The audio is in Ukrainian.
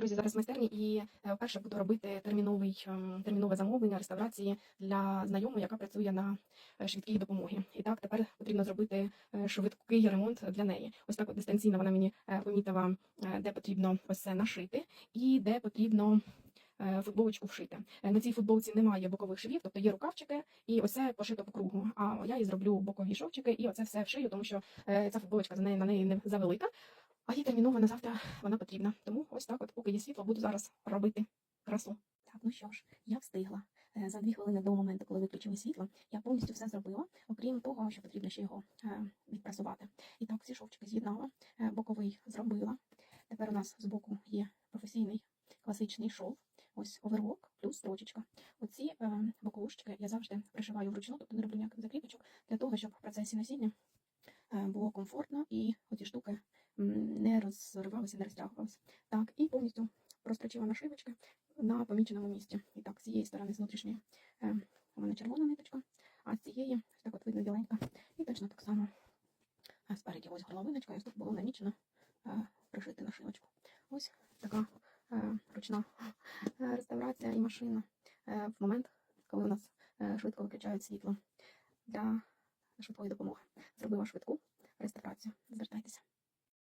Друзі, зараз майстерні і е, вперше буду робити терміновий ем, термінове замовлення реставрації для знайомої, яка працює на е, швидкій допомогі. І так тепер потрібно зробити е, швидкий ремонт для неї. Ось так от дистанційно вона мені помітила, де потрібно ось нашити, і де потрібно. Футболочку вшити. На цій футболці немає бокових швів, тобто є рукавчики, і оце пошито по кругу. А я і зроблю бокові шовчики, і оце все вшию, тому що ця футболочка за неї на неї не завелика. А їй терміново завтра вона потрібна. Тому ось так, от, поки є світло, буду зараз робити красу. Так, ну що ж, я встигла. Е, За дві хвилини до моменту, коли виключили світло, я повністю все зробила, окрім того, що потрібно ще його е, відпрасувати. І так, всі шовчики з'єднала, е, боковий зробила. Тепер у нас збоку є професійний класичний шов. Ось оверлок плюс строчечка. Оці е, боковушечки я завжди пришиваю вручну, тобто не роблю ніяких закріпочок, для того, щоб в процесі носіння було комфортно і оці штуки м, не розтягувалися. Так, і повністю прострочила нашивочки на поміченому місці. І так, з цієї сторони, з внутрішньої, е, у мене червона ниточка, а з цієї, так от видно біленька. І точно так само е, спереді ось горловиночка, і ось тут було намічено е, пришити нашивочку. Ось така ручна реставрація і машина в момент, коли у нас швидко виключають світло для швидкої допомоги. Зробила швидку реставрацію. Звертайтеся.